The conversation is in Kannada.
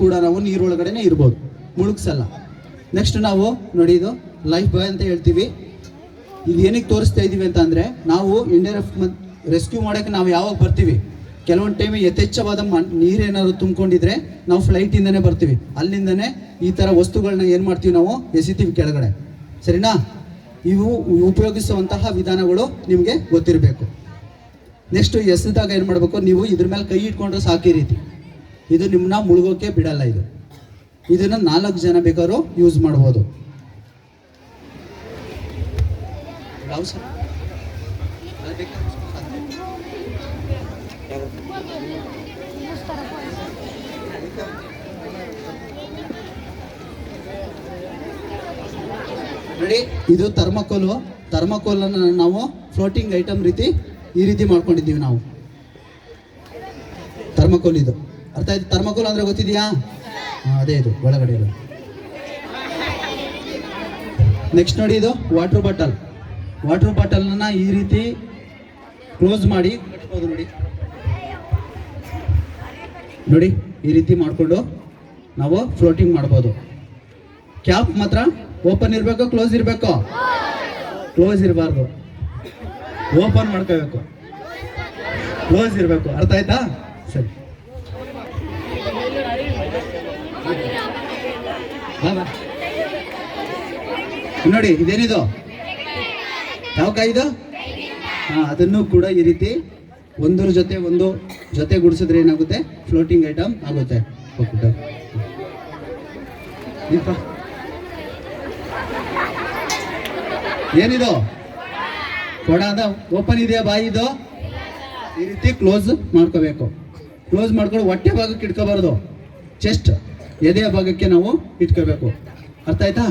ಕೂಡ ನಾವು ನೀರೊಳಗಡೆನೆ ಇರ್ಬೋದು. ಮುಳುಗ್ಸಲ್ಲ. ನೆಕ್ಸ್ಟ್ ನಾವು ನೋಡಿ ಇದು ಲೈಫ್ ಬಾಯ್ ಅಂತ ಹೇಳ್ತೀವಿ. ಇದು ಏನಕ್ಕೆ ತೋರಿಸ್ತಾ ಇದ್ದೀವಿ ಅಂತ ಅಂದರೆ ನಾವು ಇಂಡಿಯನ್ ರೆಸ್ಕ್ಯೂ ಮಾಡೋಕ್ಕೆ ನಾವು ಯಾವಾಗ ಬರ್ತೀವಿ? ಕೆಲವೊಂದು ಟೈಮ್ ಯಥೇಚ್ಛವಾದ ಮ ನೀರೇನಾದ್ರು ತುಂಬಿಕೊಂಡಿದ್ರೆ ನಾವು ಫ್ಲೈಟಿಂದನೇ ಬರ್ತೀವಿ. ಅಲ್ಲಿಂದನೇ ಈ ಥರ ವಸ್ತುಗಳನ್ನ ಏನು ಮಾಡ್ತೀವಿ ನಾವು? ಎಸಿತೀವಿ ಕೆಳಗಡೆ. ಸರಿನಾ? ಇವು ಉಪಯೋಗಿಸುವಂತಹ ವಿಧಾನಗಳು ನಿಮಗೆ ಗೊತ್ತಿರಬೇಕು. ನೆಕ್ಸ್ಟ್ ಎಸೆದಾಗ ಏನು ಮಾಡಬೇಕು? ನೀವು ಇದ್ರ ಮೇಲೆ ಕೈ ಇಟ್ಕೊಂಡ್ರೆ ಸಾಕಿ ರೀತಿ. ಇದು ನಿಮ್ಮನ್ನ ಮುಳುಗೋಕೆ ಬಿಡಲ್ಲ ಇದು. ಇದನ್ನ ನಾಲ್ಕು ಜನ ಬೇಕಾದ್ರು ಯೂಸ್ ಮಾಡ್ಬೋದು? ನೋಡಿ, ಇದು ಥರ್ಮಕೋಲು ಥರ್ಮಕೋಲನ್ನು ನಾವು ಫ್ಲೋಟಿಂಗ್ ಐಟಮ್ ರೀತಿ ಈ ರೀತಿ ಮಾಡ್ಕೊಂಡಿದ್ದೀವಿ ನಾವು. ಥರ್ಮಕೋಲ್ ಇದು. ಅರ್ಥ ಆಯ್ತು? ಥರ್ಮಕೋಲ್ ಅಂದ್ರೆ ಗೊತ್ತಿದೆಯಾ? ಅದೇ ಇದು, ಒಳಗಡೆ ಇದು. ನೆಕ್ಸ್ಟ್ ನೋಡಿ ಇದು ವಾಟರ್ ಬಾಟಲ್ ವಾಟರ್ ಬಾಟಲ್ನ ಈ ರೀತಿ ಕ್ಲೋಸ್ ಮಾಡಿ ಕಟ್ಬೋದು ನೋಡಿ. ನೋಡಿ, ಈ ರೀತಿ ಮಾಡಿಕೊಂಡು ನಾವು ಫ್ಲೋಟಿಂಗ್ ಮಾಡ್ಬೋದು. ಕ್ಯಾಪ್ ಮಾತ್ರ ಓಪನ್ ಇರಬೇಕು ಕ್ಲೋಸ್ ಇರಬೇಕು? ಕ್ಲೋಸ್ ಇರಬಾರ್ದು. ಓಪನ್ ಮಾಡ್ಕೋಬೇಕು. ಕ್ಲೋಸ್ ಇರಬೇಕು. ಅರ್ಥ ಆಯ್ತಾ? ಸರಿ. ನೋಡಿ, ಇದೇನಿದು? ಯಾವ ಕಾಯಿ ಇದು ಹಾ, ಅದನ್ನು ಕೂಡ ಈ ರೀತಿ ಒಂದರ ಜೊತೆ ಒಂದು ಜೊತೆ ಗುಡಿಸಿದ್ರೆ ಏನಾಗುತ್ತೆ? ಫ್ಲೋಟಿಂಗ್ ಐಟಮ್ ಆಗುತ್ತೆ. ಏನಿದು? ಕೊಡ ಅದ? ಓಪನ್ ಇದೆಯಾ ಬಾಯಿ ಇದು? ಈ ರೀತಿ ಕ್ಲೋಸ್ ಮಾಡ್ಕೋಬೇಕು. ಕ್ಲೋಸ್ ಮಾಡ್ಕೊಂಡು ಹೊಟ್ಟೆ ಭಾಗಕ್ಕೆ ಇಟ್ಕೋಬಾರ್ದು. ಚೆಸ್ಟ್ ಎದೆಯ ಭಾಗಕ್ಕೆ ನಾವು ಇಟ್ಕೋಬೇಕು. ಅರ್ಥ ಆಯ್ತಾ?